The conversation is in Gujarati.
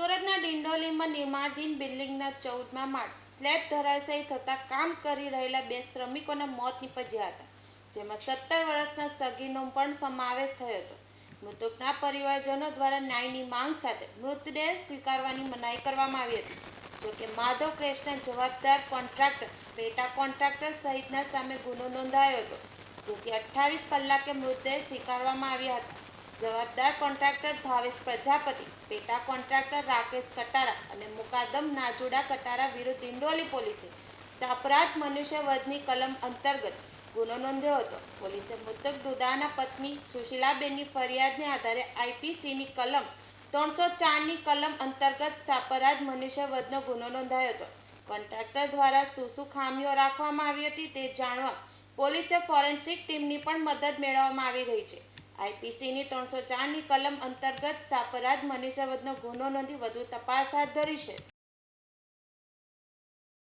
સુરતના ડિંડોલીમાં નિર્માણધીન બિલ્ડિંગના ચૌદમા માળ સ્લેબ ધરાશયી થતાં કામ કરી રહેલા બે શ્રમિકોના મોત નીપજ્યા હતા, જેમાં સત્તર વર્ષના સગીનો પણ સમાવેશ થયો હતો. મૃતકના પરિવારજનો દ્વારા ન્યાયની માંગ સાથે મૃતદેહ સ્વીકારવાની મનાઈ કરવામાં આવી હતી જોકે માધવ ક્રેશના જવાબદાર કોન્ટ્રાક્ટર, પેટા કોન્ટ્રાક્ટર સહિતના સામે ગુનો નોંધાયો હતો, જેથી અઠ્ઠાવીસ કલાકે મૃતદેહ સ્વીકારવામાં આવ્યા હતા. જવાબદાર કોન્ટ્રાક્ટર ભાવેશ પ્રજાપતિ, પેટા કોન્ટ્રાક્ટર રાકેશ કટારા અને મુકાદમ નાજુડા કટારા વિરુદ્ધ ડિંડોલી પોલીસે સાપરાધ મનુષ્યવધની કલમ અંતર્ગત ગુનો નોંધ્યો હતો. પોલીસે મૃતક દુદાના પત્ની સુશીલાબેનની ફરિયાદને આધારે આઈપીસીની કલમ ત્રણસો ચારની કલમ અંતર્ગત સાપરાધ મનુષ્યવધનો ગુનો નોંધાયો હતો. કોન્ટ્રાક્ટર દ્વારા શું શું ખામીઓ રાખવામાં આવી હતી તે જાણવા પોલીસે ફોરેન્સિક ટીમની પણ મદદ મેળવવામાં આવી રહી છે. આઈપીસીની ત્રણસો ચારની કલમ અંતર્ગત સાપરાધ મનીષાવદનો ગુનો નોંધી વધુ તપાસ હાથ ધરી છે.